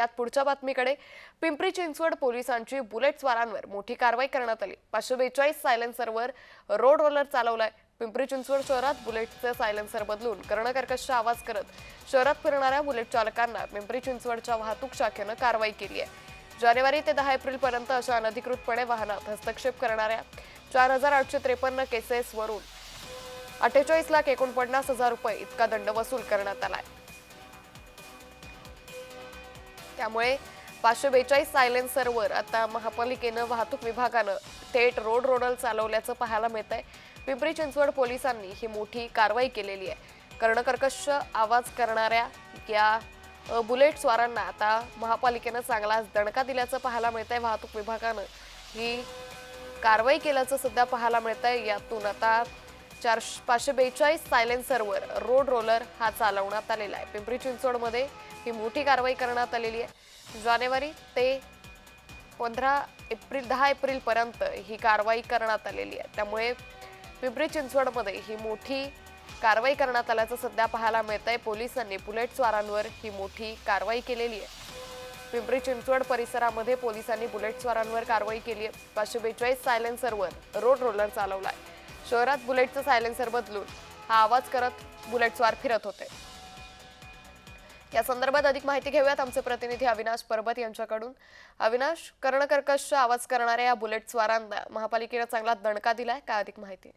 वळूयात पुढच्या बातमीकडे. पिंपरी चिंचवड पोलिसांची बुलेट स्वारांवर मोठी कारवाई करण्यात आली. पाचशे बेचाळीस सायलेन्सरवर रोड रोलर चालवलाय. पिंपरी चिंचवड शहरात बुलेटचे सायलेन्सर बदलून कर्णकर्कश आवाज करत शहरात फिरणाऱ्या बुलेट चालकांना पिंपरी चिंचवडच्या वाहतूक शाखेनं कारवाई केली आहे. जानेवारी ते दहा एप्रिल पर्यंत अशा अनधिकृतपणे वाहनात हस्तक्षेप करणाऱ्या चार हजार आठशे त्रेपन्न केसेसवरून अठ्ठेचाळीस लाख एकोणपन्नास हजार रुपये इतका दंड वसूल करण्यात आलाय. त्यामुळे पाचशे बेचाळीस सायलेन्सरवर आता महापालिकेनं वाहतूक विभागानं थेट रोड रोडल चालवल्याचं पाहायला मिळत आहे पिंपरी चिंचवड पोलिसांनी ही मोठी कारवाई केलेली आहे. कर्णकर्कश आवाज करणाऱ्या या बुलेट स्वारांना आता महापालिकेनं चांगलाच दणका दिल्याचं पाहायला मिळत आहे वाहतूक विभागानं ही कारवाई केल्याचं सध्या पाहायला मिळत आहे यातून आता चार पाचशे बेचाळीस सायलेन्सरवर रोड रोलर हा चालवण्यात आलेला आहे. पिंपरी चिंचवडमध्ये ही मोठी कारवाई करण्यात आलेली आहे. जानेवारी ते पंधरा एप्रिल दहा एप्रिलपर्यंत ही कारवाई करण्यात आलेली आहे. त्यामुळे पिंपरी चिंचवडमध्ये ही मोठी कारवाई करण्यात आल्याचं सध्या पाहायला मिळत आहे पोलिसांनी बुलेट स्वारांवर ही मोठी कारवाई केलेली आहे. पिंपरी चिंचवड परिसरामध्ये पोलिसांनी बुलेट स्वारांवर कारवाई केली आहे. पाचशे बेचाळीस सायलेन्सरवर रोड रोलर चालवला आहे. शहरात बुलेटचं सायलेन्सर बदलून हा आवाज करत बुलेट स्वार फिरत होते. या संदर्भात अधिक माहिती घेऊयात आमचे प्रतिनिधी अविनाश परबत यांच्याकडून. अविनाश कर्णकर्कश आवाज करणाऱ्या या बुलेट स्वारांना महापालिकेनं चांगला दणका दिलाय काय अधिक माहिती?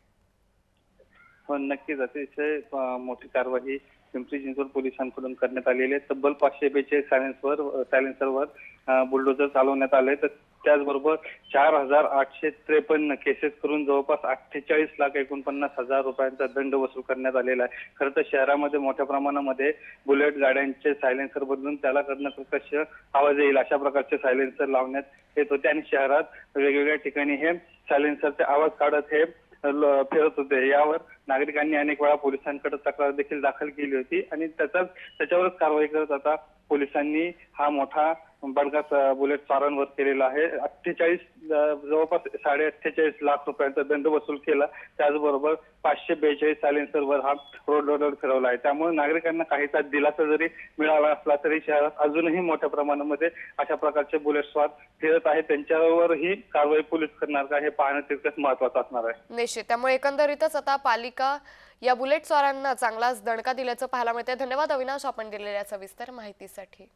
हो नक्कीच. अतिशय मोठी कारवाई पिंपरी चिंचवड पोलिसांकडून करण्यात आलेले तब्बल पाचशे बेचाळीस सायलेन्सवर सायलेन्सरवर बुलडोजर चालवण्यात आले तर त्याचबरोबर चार हजार आठशे त्रेपन्न केसेस करून जवळपास अठ्ठेचाळीस लाख एकोणपन्नास हजार रुपयांचा दंड वसूल करण्यात आलेला आहे. खरं तर शहरामध्ये मोठ्या प्रमाणामध्ये बुलेट गाड्यांचे सायलेन्सर बदलून त्याला कर्णकर्कश आवाज येईल अशा प्रकारचे सायलेन्सर लावण्यात येत होते. आणि शहरात वेगवेगळ्या ठिकाणी हे सायलेन्सरचे आवाज काढत हे फिरत होते. यावर नागरिकांनी अनेक वेळा पोलिसांकडे तक्रार देखील दाखल केली होती आणि त्याचाच त्याच्यावरच कारवाई करत आता पोलिसांनी हा मोठा बडगा बुलेट स्वारांवर केलेला आहे. अठ्ठेचाळीस जवळपास साडे अठ्ठेचाळीस लाख रुपयांचा दंड वसूल केला. त्याचबरोबर पाचशे बेचाळीस सायलेन्सरवर हा रोड रोलर फिरवला आहे. त्यामुळे नागरिकांना काहीसा दिलासा जरी मिळाला असला तरी शहरात अजूनही मोठ्या प्रमाणामध्ये अशा प्रकारचे बुलेट स्वार फिरत आहे त्यांच्यावर ही कारवाई पोलीस करणार का हे पाहणं तितकंच महत्वाचं असणार आहे. निश्चित. त्यामुळे एकंदरीतच आता पालिका या बुलेट स्वारांना चांगलाच दणका दिल्याचं पाहायला मिळते धन्यवाद अविनाश. आपण दिलेल्या सविस्तर माहितीसाठी.